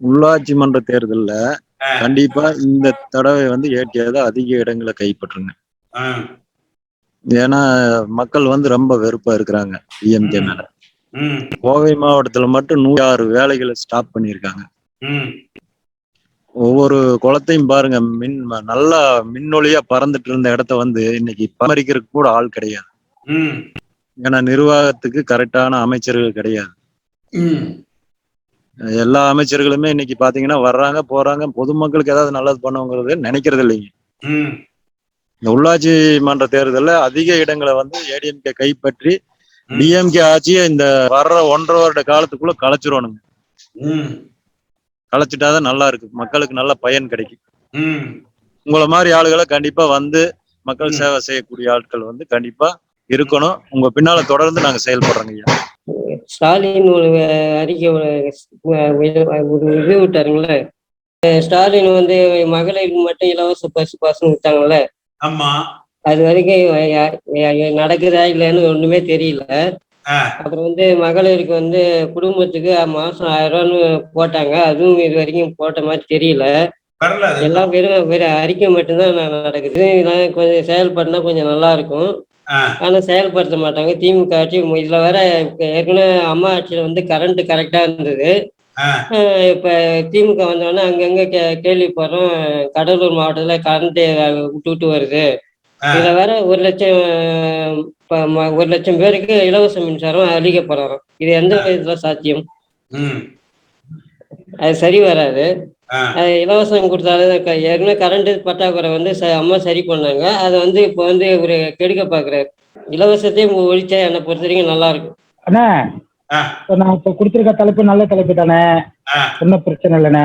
உள்ளாட்சி மன்ற தேர்தல்ல. கண்டிப்பா இந்த தடவை வந்து ஏடிஆர் அதிக இடங்களை கைப்பற்றுங்க. ஏன்னா மக்கள் வந்து ரொம்ப வெறுப்பா இருக்கிறாங்க டிஎம்கே மேல. கோவை மாவட்டத்துல மட்டும் நூற்றி ஆறு வேலைகளை ஸ்டாப் பண்ணியிருக்காங்க. ஒவ்வொரு குளத்தையும் பாருங்க மின் நல்லா மின்னொளியா பறந்துட்டு இருந்த இடத்த வந்து இன்னைக்கு பராமரிக்கிறதுக்கு கூட ஆள் கிடையாது. ஏன்னா நிர்வாகத்துக்கு கரெக்டான அமைச்சர்கள் கிடையாது. எல்லா அமைச்சர்களுமே இன்னைக்கு பாத்தீங்கன்னா வர்றாங்க போறாங்க. பொதுமக்களுக்கு ஏதாவது நல்லது பண்ணுங்கிறது நினைக்கிறது இல்லைங்க. இந்த உள்ளாட்சி மன்ற தேர்தல்ல அதிக இடங்களை வந்து ஏடிஎம்கே கைப்பற்றி. டிஎம்கே ஆட்சியை இந்த வர்ற ஒன்றரை வருட காலத்துக்குள்ள கலைச்சிருவானுங்க. ம், கலைச்சிட்டாதான் நல்லா இருக்கு. மக்களுக்கு நல்ல பயன் கிடைக்கும். உங்களை மாதிரி ஆளுகளை கண்டிப்பா வந்து மக்கள். சேவை செய்யக்கூடிய ஆட்கள் வந்து கண்டிப்பா இருக்கணும். உங்க பின்னால தொடர்ந்து நாங்க செயல்படுறோங்க ஐயா. ஸ்டாலின் ஒரு அறிக்கை ஒரு இது விட்டாருங்களே. ஸ்டாலின் வந்து மகளிருக்கு மட்டும் இலவச பஸ் பாஸ்னு விட்டாங்கல்ல. ஆமா. அது வரைக்கும் நடக்குதா இல்லைன்னு ஒண்ணுமே தெரியல. அப்புறம் வந்து மகளிருக்கு வந்து குடும்பத்துக்கு மாசம் ஆயிரம் ரூபான்னு போட்டாங்க. அதுவும் இது வரைக்கும் போட்ட மாதிரி தெரியல. எல்லாம் வெறும் வெறும் அறிக்கை மட்டும்தான் நடக்குது. இதெல்லாம் கொஞ்சம் செயல்படுத்தினா கொஞ்சம் நல்லா இருக்கும். ஆனா செயல்படுத்த மாட்டாங்க. திமுக ஆட்சி இதுல வேற ஏற்கனவே அம்மா ஆட்சியில வந்து கரண்ட் கரெக்டா இருந்தது. இப்ப திமுக வந்தோடனே அங்கங்க கே கேள்விப்படுறோம். கடலூர் மாவட்டத்துல கரண்ட் விட்டு விட்டு வருது. இதுல வேற ஒரு லட்சம் ஒரு லட்சம் பேருக்கு இலவச மின்சாரம் அளிக்கப்படுறோம் இது எந்த விதத்துல சாத்தியம்? அது சரி வராது. இலவசம் கொடுத்தாலும் ஏற்கனவே கரண்ட் பற்றாக்குறை வந்து ச- அம்மா சரி பண்ணாங்க அதை வந்து இப்போ வந்து ஒரு கெடுக்க பாக்குறாரு இலவசத்தையும் ஒழிச்சா என்னை பொறுத்த வரைக்கும் நல்லா இருக்கும் அண்ணா. இப்ப நான் இப்ப கொடுத்திருக்க தலைப்பு நல்ல தலைப்பு தானே. ஒன்றும் பிரச்சனை இல்லைண்ணே.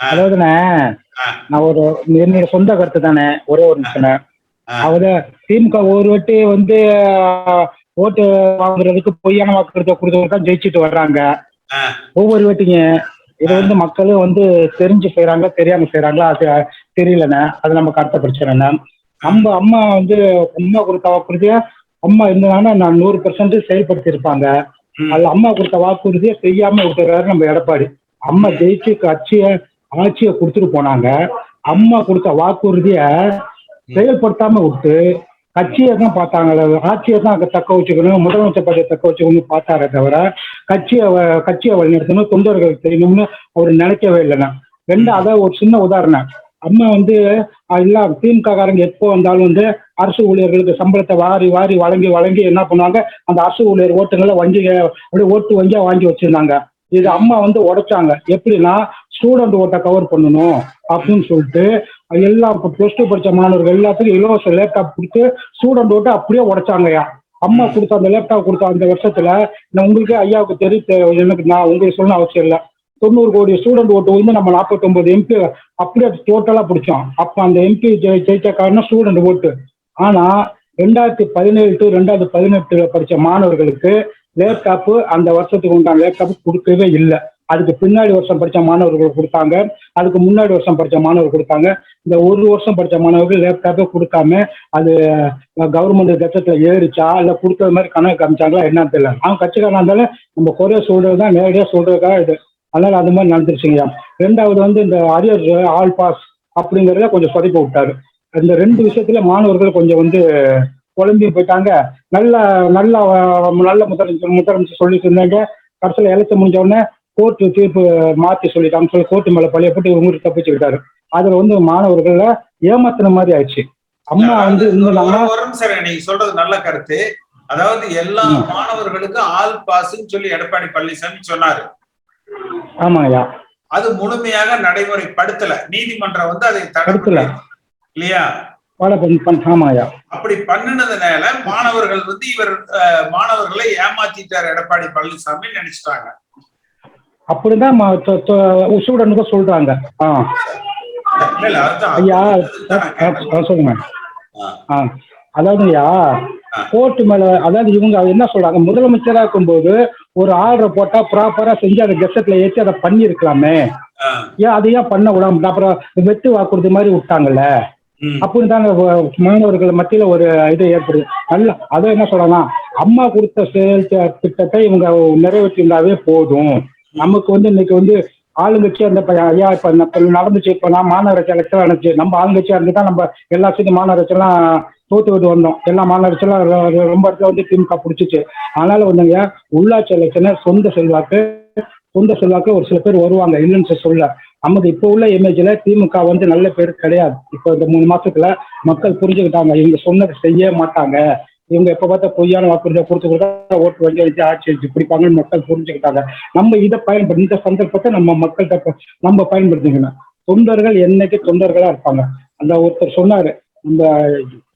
அதாவதுண்ணே. நான் ஒரு என்னோட சொந்த கருத்து தானே ஒரே ஒரு நிமிஷம். அதாவது திமுக ஒரு வாட்டி வந்து ஓட்டு வாங்குறதுக்கு பொய்யான வாக்குறுதி கொடுத்தவங்க தான் ஜெயிச்சுட்டு வர்றாங்க. ஒவ்வொரு வாட்டிங்க இது வந்து மக்களும் வந்து தெரிஞ்சு செய்றாங்க தெரியாம செய்றாங்களா அது தெரியலண்ணே. அது நமக்கு அடுத்த பிரச்சனைண்ணே நம்ம அம்மா வந்து அம்மா கொடுத்த வாக்குறுதியை அம்மா இருந்தாங்கன்னா நான் நூறு பெர்சன்ட் செயல்படுத்தி இருப்பாங்க ம். அது அம்மா கொடுத்த வாக்குறுதியை செய்யாம விட்டுறாரு நம்ம எடப்பாடி. அம்மா ஜெயிச்சு கட்சிய ஆட்சியை கொடுத்துட்டு போனாங்க. அம்மா கொடுத்த வாக்குறுதிய செயல்படுத்தாம விட்டு கட்சியை தான் பார்த்தாங்க ஆட்சியை தான் தக்க வச்சுக்கணும் முதலமைச்சர் பதவியை தக்க வச்சுக்கணும்னு பார்த்தாரே தவிர கட்சியை வ- கட்சியை வழிநடத்தணும் தொண்டர்கள் தெரியணும்னு அவர் நினைக்கவே இல்லைண்ணா. ரெண்டு அதான் ஒரு சின்ன உதாரணம். அம்மா வந்து எல்லாம் திமுக காரங்க எப்போ வந்தாலும் வந்து அரசு ஊழியர்களுக்கு சம்பளத்தை வாரி வாரி வழங்கி வழங்கி என்ன பண்ணுவாங்க? அந்த அரசு ஊழியர் ஓட்டுங்களை வங்கி அப்படியே ஓட்டு வங்கியா வாங்கி வச்சிருந்தாங்க. இது அம்மா வந்து உடைச்சாங்க. எப்படின்னா ஸ்டூடெண்ட் ஓட்டை கவர் பண்ணணும் அப்படின்னு சொல்லிட்டு எல்லாம் ப்ளஸ் டூ படிச்ச மாணவர்கள் எல்லாத்துக்கும் இலவச லேப்டாப் கொடுத்து ஸ்டூடெண்ட் ஓட்டை அப்படியே உடைச்சாங்கய்யா. அம்மா கொடுத்த அந்த லேப்டாப் கொடுத்த அந்த வருஷத்துல நான் உங்களுக்கு ஐயாவுக்கு தெரியும் எனக்கு நான் உங்களுக்கு சொல்லணும் அவசியம் இல்லை. தொண்ணூறு கோடி ஸ்டூடெண்ட் ஓட்டு வந்து நம்ம நாற்பத்தொன்பது எம்பி அப்படியே டோட்டலா பிடிச்சோம். அப்ப அந்த எம்பி ஜெயிச்ச காரணம் ஸ்டூடெண்ட் ஓட்டு. ஆனா ரெண்டாயிரத்தி பதினேழு டு ரெண்டாயிரத்தி பதினெட்டுல படிச்ச மாணவர்களுக்கு லேப்டாப்பு அந்த வருஷத்துக்கு உண்டான லேப்டாப் கொடுக்கவே இல்லை. அதுக்கு பின்னாடி வருஷம் படித்த மாணவர்கள் கொடுத்தாங்க. அதுக்கு முன்னாடி வருஷம் படித்த மாணவர்கள் கொடுத்தாங்க. இந்த ஒரு வருஷம் படித்த மாணவர்கள் லேப்டாப்பே கொடுக்காம அது கவர்மெண்ட் கட்டத்துல ஏறிச்சா இல்லை கொடுத்தது மாதிரி கணக்கு காமிச்சாங்களா என்னன்னு தெரியல. அவன் கட்சிக்காரனா இருந்தாலும் நம்ம குறைய சொல்றது தான் நேரடியாக சொல்றதுக்காக இது. அதனால அது மாதிரி நடந்துருச்சுங்கய்யா. ரெண்டாவது வந்து இந்த அரியர் ஆல் பாஸ் அப்படிங்கிறத கொஞ்சம் சொதப்பி விட்டாரு. இந்த ரெண்டு விஷயத்துல மாணவர்கள் கொஞ்சம் வந்து குழம்பி போயிட்டாங்க. நல்ல நல்ல நல்ல முதலமைச்சர் முதலமைச்சர் சொல்லிட்டு இருந்தாங்க. கடைசியில் எலெக்ஷன் முடிஞ்ச உடனே கோர்ட்டு தீர்ப்பு மாற்றி சொல்லிட்டாங்க சொல்லி கோர்ட்டு மேல பழைய போட்டு இவங்க தப்பிச்சுக்கிட்டாரு அதுல வந்து மாணவர்கள ஏமாத்துன மாதிரி ஆயிடுச்சு. அம்மா வந்து இருந்தாங்கன்னா நிமிஷம் நீங்க சொல்றது நல்ல கருத்து. அதாவது எல்லா. மாணவர்களுக்கும் ஆல் பாஸ்ன்னு சொல்லி எடப்பாடி பழனிசாமி சொன்னாரு. ஆமாங்கய்யா அது முழுமையாக நடைமுறைப்படுத்தல. நீதிமன்றம் வந்து அதை தடை படுத்தல. பண்ணிருக்கு. இல்லையா? அப்படி பண்ணினதுனால மாணவர்கள் வந்து இவர் மாணவர்களை ஏமாத்திட்டார் எடப்பாடி பழனிசாமி நினைச்சிட்டாங்க. அப்படிதான் ஸ்டூடெண்ட்டுக்கும் சொல்றாங்க ஆ. ஐயா சொல்லுங்க ஆ. அதாவதுயா ஆ. கோர்ட்டு மேல அதாவது இவங்க என்ன சொல்றாங்க முதலமைச்சரா இருக்கும்போது ஒரு ஆர்டரை போட்டா ப்ராப்பரா செஞ்சு அதை கெசட்ல ஏற்றி அதை பண்ணியிருக்கலாமே ஆ. ஏன் அதை ஏன் பண்ண விடாம அப்புறம் வெட்டு வாக்குறுதி மாதிரி விட்டாங்கல்ல. அப்படின்னு தான் மாணவர்கள் மத்தியில ஒரு இது ஏற்படுது நல்ல அதை என்ன சொல்றாங்கன்னா அம்மா கொடுத்த செயல் திட்டத்தை இவங்க நிறைவேற்றிருந்தாவே போதும் நமக்கு வந்து இன்னைக்கு வந்து ஆளுங்கட்சி அந்த ஐயா இப்ப நடந்துச்சு. இப்ப நான் மாநகராட்சி எலெக்ஷன் நடந்துச்சு நம்ம ஆளுங்கட்சியா இருந்து தான் நம்ம எல்லா சீட்டு மாநகராட்சி எல்லாம் தோத்து விட்டு வந்தோம். எல்லா மாநகராட்சி எல்லாம் ரொம்ப இடத்துல வந்து திமுக பிடிச்சிச்சு. அதனால வந்துங்க உள்ளாட்சி எலெக்ஷனை சொந்த செல்வாக்கு சொந்த செல்வாக்கு ஒரு சில பேர் வருவாங்க. இல்லைன்னு சொல்ல நமக்கு இப்போ உள்ள இமேஜ்ல திமுக வந்து நல்ல பேர் கிடையாது. இப்போ இந்த மூணு மாசத்துல மக்கள் புரிஞ்சுக்கிட்டாங்க. இவங்க சொன்னதை செய்ய மாட்டாங்க. இவங்க எப்ப பார்த்தா பொய்யான வாக்குறுதியை கொடுத்து கொடுத்தா ஓட்டு வங்கி வச்சு ஆட்சி வச்சு பிடிப்பாங்கன்னு மக்கள் புரிஞ்சுக்கிட்டாங்க. நம்ம இதை பயன்படுத்தி இந்த சந்தர்ப்பத்தை நம்ம மக்கள்கிட்ட நம்ம பயன்படுத்திக்கணும். தொண்டர்கள் என்னைக்கு தொண்டர்களா இருப்பாங்க? அந்த ஒருத்தர் சொன்னாரு இந்த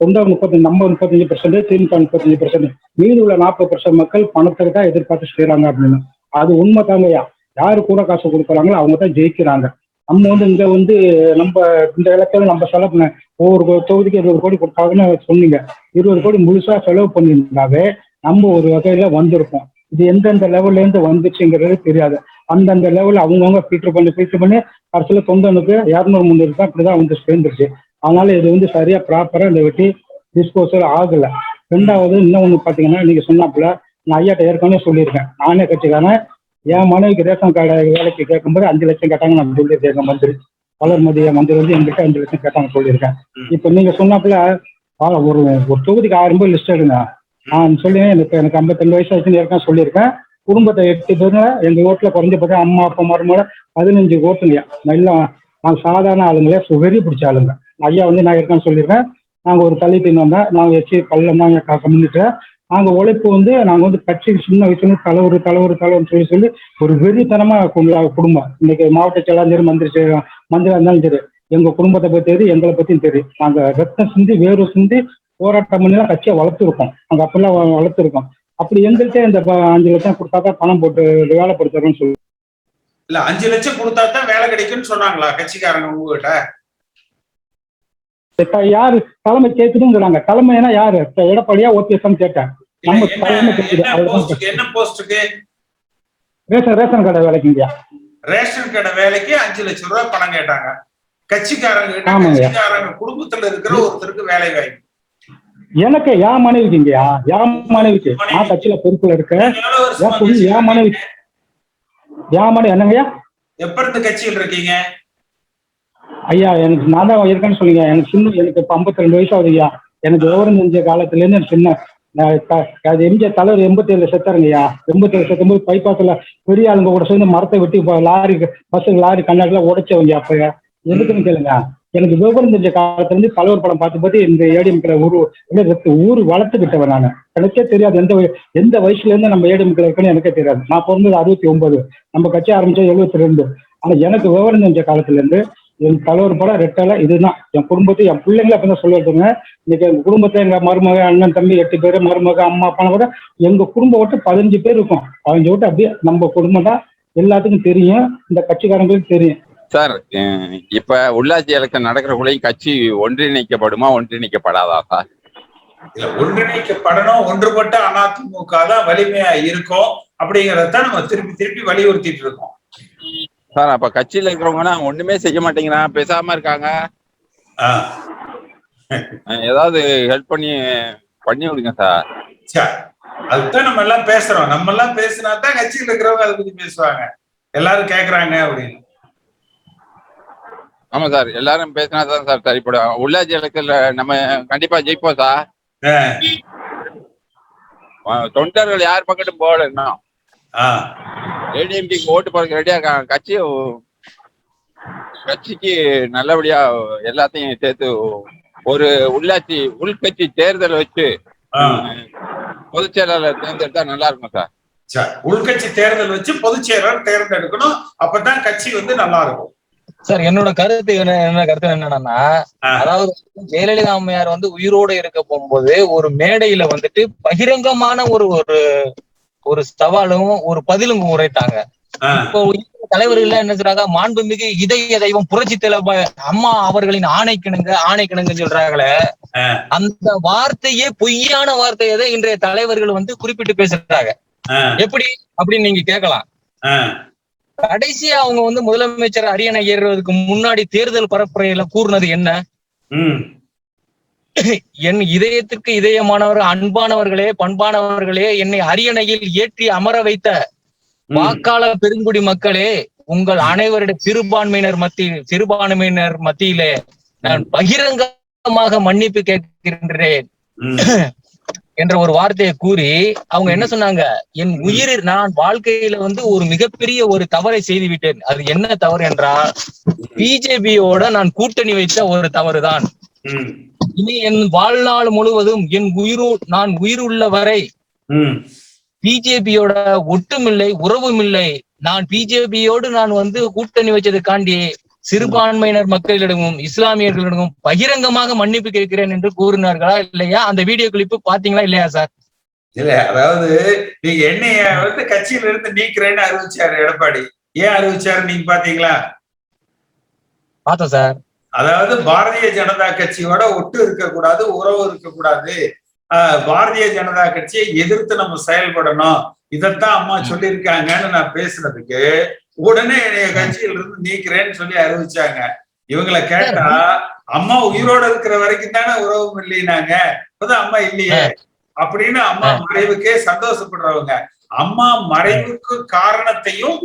தொண்டர் முப்பத்தஞ்சு நம்ம முப்பத்தஞ்சு பெர்சென்ட் திமுக முப்பத்தஞ்சு பெர்சென்ட் மீதி உள்ள நாற்பது பெர்சென்ட் மக்கள் பணத்துக்கு தான் எதிர்பார்த்து செய்யறாங்க அப்படின்னு. அது உண்மை தாங்கய்யா யாரு கூட காசு கொடுக்குறாங்களோ அவங்க தான் ஜெயிக்கிறாங்க. நம்ம வந்து இங்க வந்து நம்ம இந்த இடத்துல நம்ம செலவு பண்ண ஒவ்வொரு தொகுதிக்கு இருபது கோடி கொடுத்தாங்கன்னு சொன்னீங்க. இருபது கோடி முழுசா செலவு பண்ணியிருந்தாவே நம்ம ஒரு வகையில வந்திருப்போம். இது எந்தெந்த லெவல்ல இருந்து வந்துச்சுங்கிறது தெரியாது. அந்தந்த லெவல்ல அவங்கவுங்க ஃபில்டர் பண்ணி ஃபில்டர் பண்ணி கடைசியில் தொண்டனுக்கு இரநூறு முந்நூறு தான் இப்படிதான் வந்து சேர்ந்துருச்சு. அதனால இது வந்து சரியா ப்ராப்பரா இந்த வெட்டி டிஸ்போசல் ஆகல. ரெண்டாவது இன்னும் ஒன்று பார்த்தீங்கன்னா நீங்க சொன்னாப்புல நான் ஐயாட்ட ஏற்கனவே சொல்லியிருக்கேன். நானே கட்சிக்காரன் என் மனைவிக்கு ரேஷன் கார்டு வேலைக்கு கேட்கும்போது அஞ்சு லட்சம் கேட்டாங்க நான் சொல்லியிருக்கேன் மந்திரி. வளர்மதிய மந்திரி வந்து எங்கிட்ட அஞ்சு லட்சம் கேட்டாங்க சொல்லியிருக்கேன். இப்போ நீங்க சொன்னாப்புல ஒரு ஒரு தொகுதிக்கு ஆயிரம் ரூபாய் லிஸ்ட் எடுங்க. நான் சொல்லி எனக்கு எனக்கு ஐம்பத்தெண்டு வயசு ஆச்சுன்னு ஏற்கனவே சொல்லியிருக்கேன். குடும்பத்தை எட்டு பேர் எங்க வீட்டுல குறைஞ்சபட்சம் அம்மா அப்பா மருமோட பதினஞ்சு ஓட்டுங்கய்யா நல்லா நான் சாதாரண ஆளுங்களே வெறி பிடிச்ச ஆளுங்க. ஐயா வந்து நான் ஏற்கனவே சொல்லியிருக்கேன். நாங்கள் ஒரு தள்ளி தின்னு வந்தேன் நாங்கள் வச்சு பள்ளம் தான் நாங்கள் உழைப்பு வந்து நாங்கள் வந்து கட்சிக்கு சின்ன வயசுல தலைவர் தலைவர் தலைவர்னு சொல்லி சொல்லி ஒரு வெறித்தனமா கொண்டு குடும்பம். இன்னைக்கு மாவட்ட செயலாளர் சரி மந்திரி மந்திரியா இருந்தாலும் சரி எங்க குடும்பத்தை பத்தி தெரியும் எங்களை பத்தியும் தெரியும் நாங்க ரத்தம் சிந்தி வேறு சிந்தி போராட்டம் பண்ணி தான் கட்சியை வளர்த்துருக்கோம். நாங்க அப்பெல்லாம் வ- வளர்த்துருக்கோம். அப்படி எங்கள்கிட்ட இந்த அஞ்சு லட்சம் கொடுத்தா தான் பணம் போட்டு வேலைப்படுத்துறோம்னு சொல்லி. இல்ல அஞ்சு லட்சம் கொடுத்தா தான் வேலை கிடைக்கும்னு சொன்னாங்களா கட்சிக்காரங்க உங்ககிட்ட? இப்ப யாரு தலைமை கேட்குதுங்கிறாங்க தலைமைனா யாரு? எடப்பாடியா ஓபிஎஸ் கேட்டேன். என்ன போஸ்டுக்கு ரேஷன் ரேஷன் கடை வேலைக்குங்கய்யா ரேஷன் கடை வேலைக்கு அஞ்சு லட்சம் ரூபாய் பணம் கேட்டாங்க. கட்சிக்காரங்க. கட்சிக்காரங்க குடும்பத்துல இருக்கிற ஒருத்தருக்கு வேலை வாய்ப்பு. எனக்கு என் மனைவிக்குங்கய்யா என் மனைவிக்கு? நான் கட்சியில பொறுப்புல இருக்கேன். என் கட்சியில என் மனைவி. இருக்கீங்க? என் மனைவி? என்னங்கய்யா? எப்ப இருந்து கட்சியில் இருக்கீங்க? ஐயா எனக்கு நான் தான் இருக்கேன்னு சொல்லுங்க எனக்கு சின்ன எனக்கு இப்போ ஐம்பத்தி ரெண்டு வயசு ஆகுதுய்யா எனக்கு விவரம் தெரிஞ்ச காலத்துல இருந்து எனக்கு சின்ன அது எம்ஜிஆர் தலைவர் எண்பத்தி ஏழு செத்தாருங்கய்யா. எண்பத்தி ஏழு செத்தும்போது பைபாஸ்ல பெரிய ஆளுங்க கூட சேர்ந்து மரத்தை வெட்டி இப்போ லாரி பஸ் லாரி கண்ணாடிலாம் உடைச்சவங்க அப்ப. எதுக்குன்னு கேளுங்க. எனக்கு விவரம் தெரிஞ்ச காலத்துல இருந்து தலைவர் படம் பார்த்து பார்த்து இந்த ஏடிஎம்கிற ஊர் அப்படியே ஊர் வளர்த்துக்கிட்டவன் நான். எனக்கே தெரியாது. எந்த எந்த வயசுல இருந்து நம்ம ஏடிஎம்கிற இருக்குன்னு எனக்கே தெரியாது. நான் பிறந்தது அறுபத்தி ஒன்பது நம்ம கட்சி ஆரம்பிச்சா எழுபத்தி ரெண்டு. ஆனா எனக்கு விவரம் தெரிஞ்ச காலத்துல இருந்து என் தலைவர் படம் ரெட்டலை இதுதான். என் குடும்பத்தை என் பிள்ளைங்கள அப்ப தான் சொல்லிட்டுங்க இன்னைக்கு எங்க குடும்பத்தை எங்க மருமக அண்ணன் தம்பி எட்டு பேர் மருமக அம்மா அப்பா கூட எங்க குடும்பம் விட்டு பதினஞ்சு பேர் இருக்கும். பதினஞ்சு விட்டு அப்படியே நம்ம குடும்பம் தான் எல்லாத்துக்கும் தெரியும். இந்த கட்சிக்காரங்களுக்கு தெரியும். சார் இப்ப உள்ளாட்சி எலெக்ஷன் நடக்கிறக்குள்ளேயும் கட்சி ஒன்றிணைக்கப்படுமா ஒன்றிணைக்கப்படாதா சார்? இல்ல ஒன்றிணைக்கப்படணும் ஒன்றுபட்ட அதிமுக தான் வலிமையா இருக்கும் அப்படிங்கறத நம்ம திருப்பி திருப்பி வலியுறுத்திட்டு இருக்கோம். சார் அப்ப கட்சியில இருக்கிறவங்கன்னா ஒண்ணுமே செய்ய மாட்டேங்கிறாங்க பேசாம இருக்காங்க. ஏதாவது ஹெல்ப் பண்ணி பண்ணி விடுங்க சார். அதுதான் நம்ம எல்லாம் பேசுறோம். நம்ம எல்லாம் பேசினா தான் கட்சியில் இருக்கிறவங்க அதை பத்தி பேசுவாங்க. எல்லாரும் கேக்குறாங்க அப்படின்னு. ஆமா சார் எல்லாரும் பேசினா தான் சார் சரிப்படும். உள்ளாட்சி எலெக்ஷன்ல நம்ம கண்டிப்பா ஜெயிப்போம் சார். தொண்டர்கள் யார் பக்கத்தும் போகல இன்னும். ஏடிஎம்டிக்கு ஓட்டு போறதுக்கு ரெடியா இருக்காங்க. கட்சி கட்சிக்கு நல்லபடியா எல்லாத்தையும் சேர்த்து ஒரு உள்ளாட்சி உள்கட்சி தேர்தல் வச்சு ஆஹ் பொதுச் செயலாளர் தேர்ந்தெடுத்தா நல்லா இருக்கும் சார். சரி உள்கட்சி தேர்தல் வச்சு பொதுச் செயலர் தேர்ந்தெடுக்கணும். அப்பதான் கட்சி வந்து நல்லா இருக்கும். சார் என்னோட கருத்து என்ன என்ன கருத்து என்னன்னா அதாவது ஜெயலலிதா அம்மையார் வந்து உயிரோடு இருக்க போகும்போது ஒரு மேடையில வந்துட்டு பகிரங்கமான ஒரு ஒரு ஒரு சவாலும் ஒரு பதிலும் உரைத்தாங்க. இப்போ தலைவர்கள் என்ன சொல்றாங்க? மாண்புமிகு இதய தெய்வம் புரட்சி தலைவ அம்மா அவர்களின் ஆணைக்கிணங்க ஆணைக்கிணங்க சொல்றாங்களே. ஆஹ் அந்த வார்த்தையே பொய்யான வார்த்தையை தான் இன்றைய தலைவர்கள் வந்து குறிப்பிட்டு பேசுறாங்க. எப்படி? அப்படின்னு நீங்க கேட்கலாம். கடைசியா அவங்க வந்து முதலமைச்சர் அரியணை ஏறுறதுக்கு முன்னாடி தேர்தல் பரப்புரையில கூறினது என்ன? என் இதயத்திற்கு இதயமானவர் அன்பானவர்களே பண்பானவர்களே என்னை அரியணையில் ஏற்றி அமர வைத்த வாக்காள பெருங்குடி மக்களே உங்கள் அனைவருடைய சிறுபான்மையினர் மத்தி சிறுபான்மையினர் மத்தியிலே நான் பகிரங்கமாக மன்னிப்பு கேட்கின்றேன். என்ற ஒரு வார்த்தையை கூறி அவங்க என்ன சொன்னாங்க? என் உயிர் நான் வாழ்க்கையில வந்து ஒரு மிகப்பெரிய ஒரு தவறை செய்து விட்டேன் அது என்ன தவறு என்றால் பிஜேபியோட நான் கூட்டணி வைத்த ஒரு தவறுதான். இனி என் வாழ்நாள் முழுவதும் என் உயிரு நான் உயிர் உள்ள வரை பிஜேபியோட ஒட்டுமில்லை உறவுமில்லை. நான் பிஜேபியோடு நான் வந்து கூட்டணி வச்சதுக்காண்டி சிறுபான்மையினர் மக்களிடமும் இஸ்லாமியர்களிடமும் பகிரங்கமாக மன்னிப்பு கேட்கிறேன் என்று கூறினார்களா இல்லையா? அந்த வீடியோ கிளிப்பு பாத்தீங்களா இல்லையா சார்? இல்ல அதாவது நீங்க என்னைய வந்து கட்சியில இருந்து நீக்கிறேன்னு அறிவிச்சாரு எடப்பாடி. ஏன் அறிவிச்சாரு நீங்க பாத்தீங்களா பார்த்தோம் சார். அதாவது பாரதிய ஜனதா கட்சியோட ஒட்டு இருக்கக்கூடாது உறவு இருக்கக்கூடாது பாரதிய ஜனதா கட்சியை எதிர்த்து நம்ம செயல்படணும். இதைத்தான் அம்மா சொல்லியிருக்காங்கன்னு நான் பேசுனதுக்கு உடனே என்னைய கட்சியில இருந்து நீக்கிறேன்னு சொல்லி அறிவிச்சாங்க. இவங்களை கேட்டா அம்மா உயிரோட இருக்கிற வரைக்கும் தானே உறவும் இல்லைனாங்க? இப்பதான் அம்மா இல்லையே. அப்படின்னு அம்மா மறைவுக்கே சந்தோஷப்படுறவங்க. அம்மா மறைவுக்கு காரணத்தையும்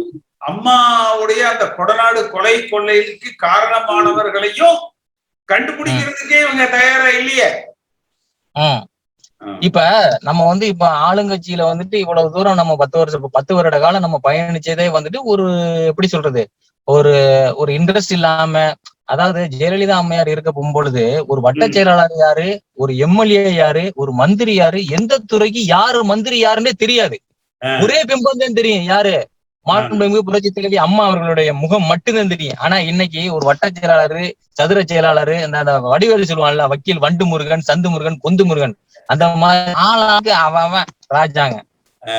அம்மாவுடைய அந்த கொடநாடு கொலை கொள்ளைக்கு காரணமானவர்களையும் கண்டுபிடிக்கிறதுக்கே இவங்க தயாரா இல்லையே. இப்ப நம்ம வந்து இப்ப ஆளுங்கட்சியில வந்துட்டு இவ்வளவு தூரம் நம்ம பத்து வருஷம் பத்து வருட காலம் நம்ம பயணிச்சதே வந்துட்டு ஒரு எப்படி சொல்றது? ஒரு ஒரு இன்ட்ரெஸ்ட் இல்லாம அதாவது ஜெயலலிதா அம்மையார் இருக்க பொழுது ஒரு வட்ட. செயலாளர் யாரு? ஒரு எம்எல்ஏ யாரு? ஒரு மந்திரி யாரு? எந்த துறைக்கு யாரு மந்திரி யாருன்னே தெரியாது. ஒரே பிம்பம் தான் தெரியும். யாரு? மாண்புமிகு புரட்சி தலைவி அம்மா அவர்களுடைய முகம் மட்டும்தான் தெரியும். ஆனா இன்னைக்கு ஒரு வட்ட செயலாளர் சதுர செயலாளர் அந்த அந்த வடிவேலு சொல்லுவான்ல வக்கீல் வண்டு முருகன் சந்து முருகன் பொந்து முருகன் அந்த மாதிரி ஆளாக்கு அவன் ராஜாங்க.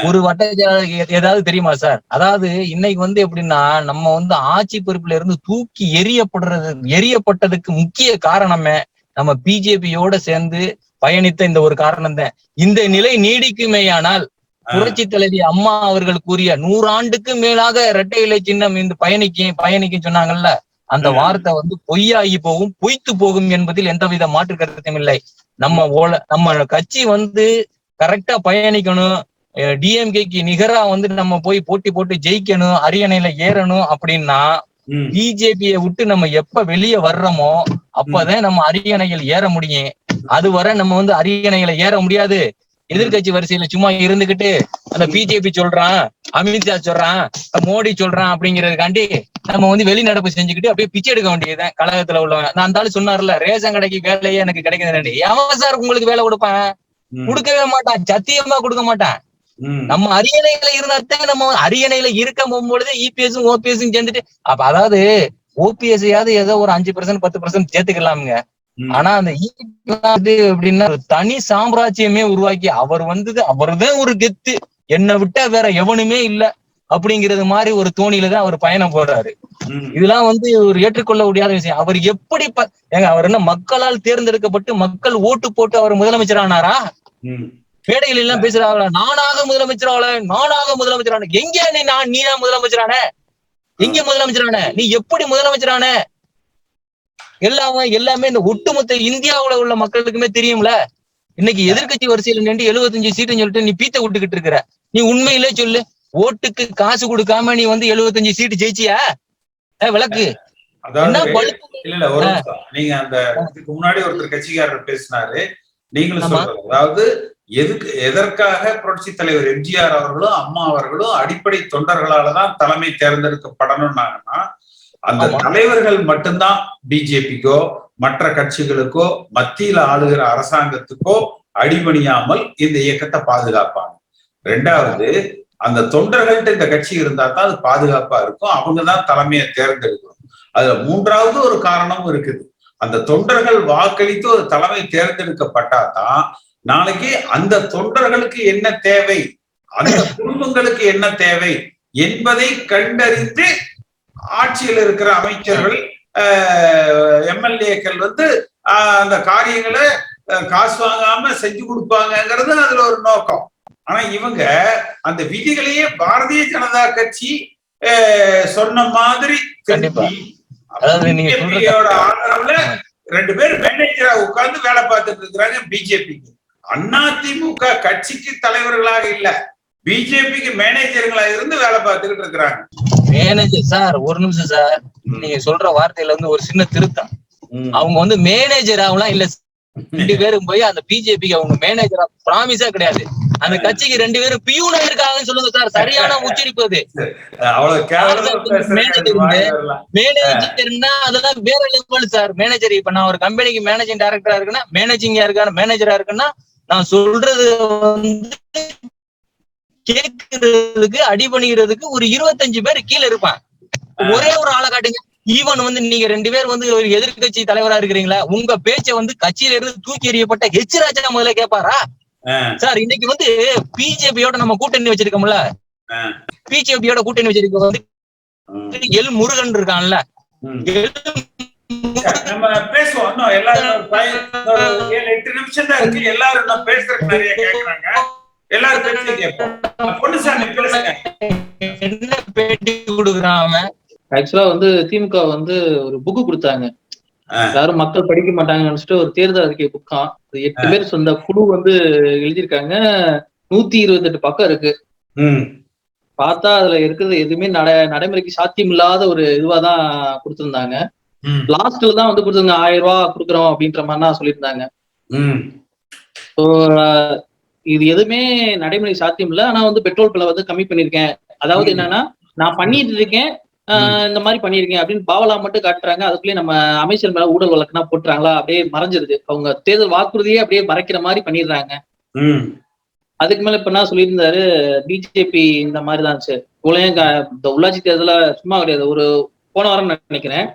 ஒரு வட்ட செயலாளர் ஏதாவது தெரியுமா சார்? அதாவது இன்னைக்கு வந்து எப்படின்னா நம்ம வந்து ஆட்சி பொறுப்புல இருந்து தூக்கி எரியப்படுறது எரியப்பட்டதுக்கு முக்கிய காரணமே நம்ம பிஜேபியோட சேர்ந்து பயணித்த இந்த ஒரு காரணம் தான் இந்த நிலை நீடிக்குமேயானால் புரட்சி தலைவி அம்மா அவர்கள் கூறிய நூறாண்டுக்கு மேலாக இரட்டை இலை சின்னம் இந்த பயணிக்க பயணிக்க சொன்னாங்கல்ல? அந்த. வார்த்தை வந்து பொய்யாகி போகும் பொய்த்து போகும் என்பதில் எந்தவித மாற்று கருத்தும் இல்லை. நம்ம ஓல நம்ம கட்சி வந்து கரெக்டா பயணிக்கணும். டிஎம்கேக்கு நிகரா வந்து நம்ம போய் போட்டி போட்டு ஜெயிக்கணும் அரியணையில ஏறணும் அப்படின்னா பிஜேபியை விட்டு நம்ம எப்ப வெளியே வர்றோமோ அப்பதான் நம்ம அரியணையில் ஏற முடியும். அதுவரை நம்ம வந்து அரியணையில ஏற முடியாது. எதிர்க்கட்சி வரிசையில சும்மா இருந்துகிட்டு அந்த பிஜேபி சொல்றான் அமித்ஷா சொல்றான் மோடி சொல்றான் அப்படிங்கறதுக்காண்டி நம்ம வந்து வெளிநடப்பு செஞ்சுக்கிட்டு அப்படியே பிச்சை எடுக்க வேண்டியதுதான் கழகத்துல உள்ளவங்க நான் ஆளு சொன்னார்ல ரேஷன் கடைக்கு வேலையே எனக்கு கிடைக்குது எவன் சார் உங்களுக்கு வேலை கொடுப்பேன். கொடுக்கவே மாட்டான் சத்தியமா கொடுக்க மாட்டான். நம்ம அரியணையில இருந்தாத்தான் நம்ம அரியணையில இருக்க போகும்பொழுது இபிஎஸும் ஓபிஎஸும் சேர்ந்துட்டு அப்ப அதாவது ஓபிஎஸ் யாவது ஏதோ ஒரு அஞ்சு பர்சன்ட் பத்து பர்சன்ட் சேர்த்துக்கலாமுங்க. ஆனா அந்த வந்து எப்படின்னா தனி சாம்ராஜ்யமே உருவாக்கி அவர் வந்தது அவர்தான் ஒரு கெத்து. என்னை விட்டா வேற எவனுமே இல்ல அப்படிங்கிறது மாதிரி ஒரு தோணியில தான் அவர் பயணம் போடுறாரு இதெல்லாம் வந்து ஒரு ஏற்றுக்கொள்ள முடியாத விஷயம். அவர் எப்படி ஏங்க அவர் என்ன மக்களால் தேர்ந்தெடுக்கப்பட்டு மக்கள் ஓட்டு போட்டு அவர் முதலமைச்சர் ஆனாரா. மேடைகள் எல்லாம் பேசுறாங்களா? நானாக முதலமைச்சரால நானாக முதலமைச்சரான. எங்க நீ நான் நீ தான் முதலமைச்சரான? எங்க முதலமைச்சரான? நீ எப்படி முதலமைச்சரான? எல்லாமே எல்லாமே இந்த ஒட்டுமொத்த இந்தியாவுல உள்ள மக்களுக்குமே தெரியும்ல? இன்னைக்கு எதிர்க்கட்சி வரிசையில நின்று 75 சீட்டுன்னு சொல்லிட்டு நீ பீத்த விட்டுக்கிட்டு இருக்கிற. நீ உண்மையிலே சொல்லு. ஓட்டுக்கு காசு கொடுக்காம நீ வந்து 75 சீட்டு ஜெயிச்சியா? விளக்கு. இல்ல இல்ல ஒரு நீங்க அந்த முன்னாடி ஒருத்தர் கட்சிக்காரர் பேசினாரு. நீங்களும். சொல்றது அதாவது எதுக்கு எதற்காக புரட்சி தலைவர் எம்ஜிஆர் அவர்களும் அம்மா அவர்களும் அடிப்படை தொண்டர்களால தான் தலைமை தேர்ந்தெடுக்கப்படணும்னாங்கன்னா அந்த. தலைவர்கள் மட்டும்தான் பிஜேபிக்கோ மற்ற கட்சிகளுக்கோ மத்தியில ஆளுகிற அரசாங்கத்துக்கோ அடிபணியாமல் இந்த இயக்கத்தை பாதுகாப்பாங்க. ரெண்டாவது அந்த தொண்டர்கள்ட்ட இந்த கட்சி இருந்தா தான் அது பாதுகாப்பா இருக்கும். அவங்க தான் தலைமையை தேர்ந்தெடுக்கணும். அதுல மூன்றாவது ஒரு காரணமும் இருக்குது. அந்த தொண்டர்கள் வாக்களித்து ஒரு தலைமை தேர்ந்தெடுக்கப்பட்டாதான் நாளைக்கு அந்த தொண்டர்களுக்கு என்ன தேவை? அந்த குடும்பங்களுக்கு என்ன தேவை? என்பதை கண்டறிந்து ஆட்சியில் இருக்கிற அமைச்சர்கள் எம்எல்ஏக்கள் வந்து அந்த காரியங்களை காசு வாங்காம செஞ்சு கொடுப்பாங்கங்கிறது அதுல ஒரு நோக்கம். ஆனா இவங்க அந்த விதிகளையே பாரதிய ஜனதா கட்சி சொன்ன மாதிரி ஆதரவுல ரெண்டு பேர் மேனேஜரா உட்கார்ந்து வேலை பார்த்துட்டு இருக்கிறாங்க பிஜேபிக்கு அதிமுக கட்சிக்கு தலைவர்களாக இல்ல. பிஜேபிக்கு மேனேஜர்களா இருந்து வேலை பார்த்துக்கிட்டு இருக்கிறாங்க. மேனேஜர் சார் ஒரு நிமிஷம் சார் நீங்க சொல்ற வார்த்தையில வந்து ஒரு சின்ன திருத்தம். அவங்க வந்து மேனேஜர் ஆகலாம் இல்ல ரெண்டு பேரும் போய் அந்த பிஜேபிக்கு அவங்க மேனேஜரா ப்ராமிஸா கிடையாது. அந்த கட்சிக்கு ரெண்டு பேரும் பியூனா இருக்காங்கன்னு சொல்லுங்க சார் சரியான உச்சரிப்பு அது. மேனேஜர்னா அதெல்லாம் வேற லெவல் சார் மேனேஜர் இப்ப நான் ஒரு கம்பெனிக்கு மேனேஜிங் டைரக்டரா இருக்குன்னா மேனேஜிங்கா இருக்கா மேனேஜரா இருக்குன்னா நான் சொல்றது வந்து கேட்கறதுக்கு அடி பண்ணிக்கிறதுக்கு ஒரு இருபத்தஞ்சு பேர் கீழே இருப்பான் ஒரே ஒரு ஆளை காட்டுங்க. ஈவன் வந்து நீங்க ரெண்டு பேர் வந்து ஒரு எதிர்க்கட்சி தலைவரா இருக்கிறீங்களா? உங்க பேச்சை வந்து கட்சியில இருந்து தூக்கி எறியப்பட்ட ஹெச் ராஜா முதல்ல கேட்பாரா ஆ. சார் இன்னைக்கு வந்து பிஜேபியோட நம்ம கூட்டணி வச்சிருக்கோம்ல. பிஜேபியோட கூட்டணி வச்சிருக்க வந்து. எல் முருகன் இருக்கான்ல. நம்ம பேசுவோம். எல்லாரும் எட்டு நிமிஷம் தான் இருக்கு. எல்லாரும் பேசுறதுக்கு நிறைய கேக்குறாங்க. எல்லாரும் பேசி கேட்போம். பொன்னுசாமி பேசுங்க. என்ன பேட்டி கொடுக்குறான் அவன்? ஆக்சுவலா வந்து திமுக வந்து ஒரு புக்கு கொடுத்தாங்க. யாரும் மக்கள் படிக்க மாட்டாங்கன்னு நினைச்சிட்டு ஒரு தேர்தல் அறிக்கை புக்காம் அது எட்டு பேர் சொந்த குழு வந்து எழுதியிருக்காங்க. நூத்தி இருபத்தெட்டு பக்கம் இருக்கு. ம். பார்த்தா அதுல இருக்கிறது எதுவுமே நட நடைமுறைக்கு சாத்தியம் இல்லாத ஒரு இதுவா தான் கொடுத்திருந்தாங்க. ம். லாஸ்ட்ல தான் வந்து கொடுத்துருந்தாங்க ஆயிரம் ரூபாய் கொடுக்குறோம் அப்படின்ற மாதிரி தான் சொல்லியிருந்தாங்க. இது எதுவுமே நடைமுறை சாத்தியம் இல்லை ஆனா வந்து பெட்ரோல் விலை வந்து கம்மி பண்ணியிருக்கேன். அதாவது. என்னன்னா நான் பண்ணிட்டு இருக்கேன். இந்த மாதிரி பண்ணியிருக்கேன் அப்படின்னு பாவலா மட்டும் காட்டுறாங்க. அதுக்குள்ளேயே நம்ம அமைச்சர் மேல ஊழல் வழக்குனா போட்டுறாங்களா? அப்படியே மறைஞ்சிருது. அவங்க தேர்தல் வாக்குறுதியே அப்படியே மறைக்கிற மாதிரி பண்ணிடுறாங்க. அதுக்கு மேல இப்ப என்ன சொல்லியிருந்தாரு? பிஜேபி இந்த மாதிரி தான் சார். உலகம் இந்த உள்ளாட்சி தேர்தல சும்மா கிடையாது. ஒரு போன வாரம் நான் நினைக்கிறேன்.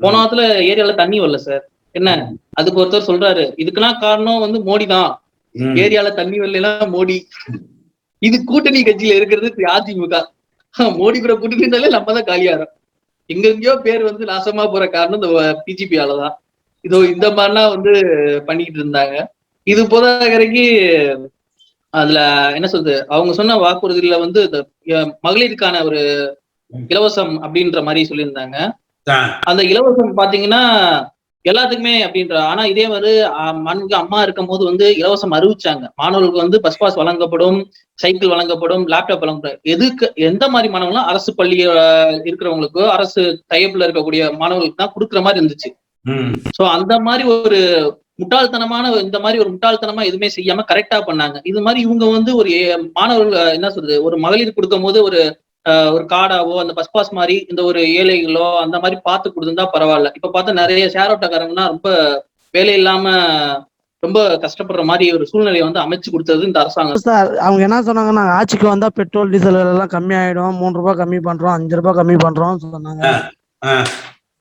போன வாரத்துல ஏரியால தண்ணி வரல சார். என்ன? அதுக்கு ஒருத்தர் சொல்றாரு. இதுக்கெல்லாம் காரணம் வந்து மோடி தான். ஏரியால தண்ணி வரல மோடி. இது கூட்டணி கட்சியில இருக்கிறது அதிமுக. மோடி கூட கூட்டணி இருந்தாலே நம்ம தான் காலியாரோம் எங்க எங்கேயோ பேர் வந்து நாசமா போற காரணம் இந்த பிஜேபி தான். இதோ இந்த மாதிரிலாம் வந்து பண்ணிக்கிட்டு இருந்தாங்க. இது போதாகரைக்கு அதுல என்ன சொல்றது? அவங்க சொன்ன வாக்குறுதியில வந்து மகளிருக்கான ஒரு இலவசம் அப்படின்ற மாதிரி சொல்லியிருந்தாங்க. அந்த இலவசம் பாத்தீங்கன்னா எல்லாத்துக்குமே அப்படின்ற ஆனா இதே வந்து மாண்புமிகு அம்மா இருக்கும் போது வந்து இலவசம் அறிவிச்சாங்க. மாணவர்களுக்கு வந்து பஸ் பாஸ் வழங்கப்படும் சைக்கிள் வழங்கப்படும் லேப்டாப் வழங்கப்படும். எதுக்கு எந்த மாதிரி மாணவர்களும் அரசு பள்ளி இருக்கிறவங்களுக்கோ அரசு தையப்ல இருக்கக்கூடிய மாணவர்களுக்கு தான் கொடுக்குற மாதிரி இருந்துச்சு. சோ அந்த மாதிரி ஒரு முட்டாள்தனமான இந்த மாதிரி ஒரு முட்டாள்தனமா எதுவுமே செய்யாம கரெக்டா பண்ணாங்க. இது மாதிரி இவங்க வந்து ஒரு மாணவர்கள் என்ன சொல்றது ஒரு மகளிர் கொடுக்கும் போது ஒரு ஒரு கார்டாவோ அந்த பஸ் பாஸ் மாதிரி இந்த ஒரு ஏழைகளோ அந்த மாதிரி பார்த்து கொடுத்திருந்தா பரவாயில்ல. இப்ப பார்த்தா நிறைய ஷேர் ஆட்டோக்காரங்கன்னா ரொம்ப வேலை இல்லாம ரொம்ப கஷ்டப்படுற மாதிரி ஒரு சூழ்நிலையை வந்து அமைச்சு கொடுத்தது இந்த அரசாங்கம். சார் அவங்க என்ன சொன்னாங்க நாங்க ஆட்சிக்கு வந்தா பெட்ரோல் டீசல் எல்லாம் கம்மி ஆயிடும் மூணு ரூபாய் கம்மி பண்றோம் அஞ்சு ரூபாய் கம்மி பண்றோம் சொன்னாங்க.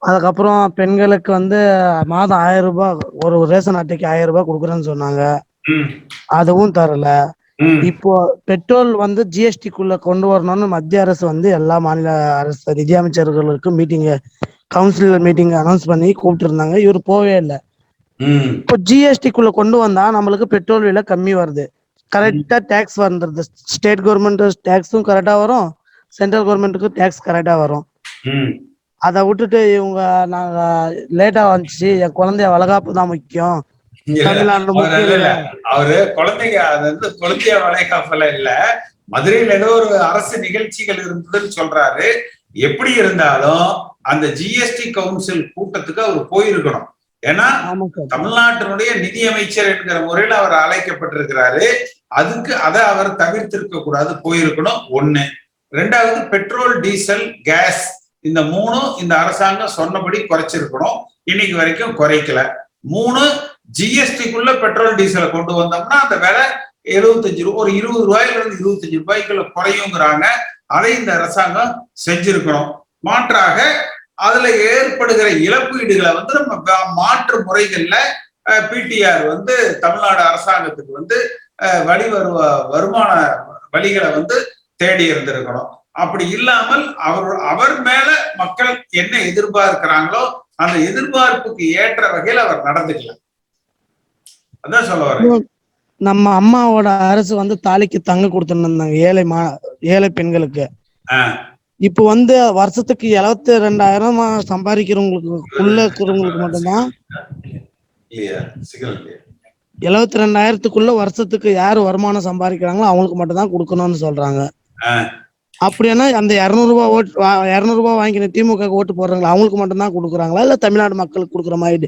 அதுக்கப்புறம் பெண்களுக்கு வந்து மாதம் ஆயிரம் ரூபாய் ஒரு ரேஷன் அட்டைக்கு ஆயிரம் ரூபாய் கொடுக்குறேன்னு சொன்னாங்க. அதுவும் தரல. இப்போ பெட்ரோல் வந்து ஜிஎஸ்டிக்குள்ள கொண்டு வரணும்னு மத்திய அரசு வந்து எல்லா மாநில அரசு நிதி அமைச்சர்களுக்கு மீட்டிங் கவுன்சில் மீட்டிங் அனௌன்ஸ் பண்ணி கூப்பிட்டு இருந்தாங்க இவர் போவே இல்லை. இப்போ ஜிஎஸ்டிக்குள்ள கொண்டு வந்தா நம்மளுக்கு பெட்ரோல் விலை கம்மி வருது. கரெக்டா டேக்ஸ் வந்துருது. ஸ்டேட் கவர்மெண்ட் டேக்ஸும் கரெக்டா வரும். சென்ட்ரல் கவர்மெண்ட்டுக்கு டேக்ஸ் கரெக்டா வரும். அதை விட்டுட்டு இவங்க நாங்க லேட்டா வந்துச்சு. என் குழந்தைய வளகாப்பு தான் முக்கியம். அவர் குழந்தைங்க அது வந்து குழந்தைய வளைகாப்பல இல்ல. மதுரையில ஏதோ ஒரு அரசு நிகழ்ச்சிகள் இருந்ததுன்னு சொல்றாரு. எப்படி இருந்தாலும் அந்த ஜிஎஸ்டி கவுன்சில் கூட்டத்துக்கு அவர் போயிருக்கணும். ஏன்னா தமிழ்நாட்டினுடைய நிதி அமைச்சர் என்கிற முறையில் அவர் அழைக்கப்பட்டிருக்கிறாரு. அதுக்கு அதை அவர் தவிர்த்திருக்க கூடாது போயிருக்கணும். ஒண்ணு. ரெண்டாவது பெட்ரோல் டீசல் கேஸ் இந்த மூணும் இந்த அரசாங்கம் சொன்னபடி குறைச்சிருக்கணும். இன்னைக்கு வரைக்கும் குறைக்கல. மூணு ஜிஎஸ்டிக்குள்ள பெட்ரோல் டீசலை கொண்டு வந்தோம்னா அந்த விலை எழுபத்தஞ்சு ரூபா ஒரு இருபது ரூபாயில இருந்து இருபத்தஞ்சு ரூபாய்க்குள்ள குறையுங்கிறாங்க. அதை இந்த அரசாங்கம் செஞ்சிருக்கணும். மாற்றாக அதுல ஏற்படுகிற இழப்பீடுகளை வந்து நம்ம மாற்று முறைகள்ல பிடிஆர் வந்து தமிழ்நாடு அரசாங்கத்துக்கு வந்து வழி வருவ வருமான வழிகளை வந்து தேடி இருந்திருக்கணும். அப்படி இல்லாமல் அவர் அவர் மேல மக்கள் என்ன எதிர்பார்க்கிறாங்களோ அந்த எதிர்பார்ப்புக்கு ஏற்ற வகையில் அவர் நடந்துக்கலாம் அதான் சொல்ல வரேன். நம்ம அம்மாவோட அரசு வந்து தாலிக்கு தங்க கொடுத்துருந்தாங்க ஏழை மா ஏழை பெண்களுக்கு. இப்போ வந்து வருஷத்துக்கு எழுபத்தி ரெண்டாயிரம் சம்பாதிக்கிறவங்களுக்கு உள்ள இருக்கிறவங்களுக்கு மட்டும்தான் எழுபத்தி ரெண்டாயிரத்துக்குள்ள வருஷத்துக்கு யார் வருமானம் சம்பாதிக்கிறாங்களோ அவங்களுக்கு மட்டும் தான் கொடுக்கணும்னு சொல்றாங்க. அப்படின்னா அந்த இரநூறுபா ஓட்டு இரநூறுபா வாங்கின திமுக ஓட்டு போடுறாங்களா அவங்களுக்கு மட்டும்தான் கொடுக்குறாங்களா? இல்ல தமிழ்நாடு மக்களுக்கு கொடுக்குற மாதிரி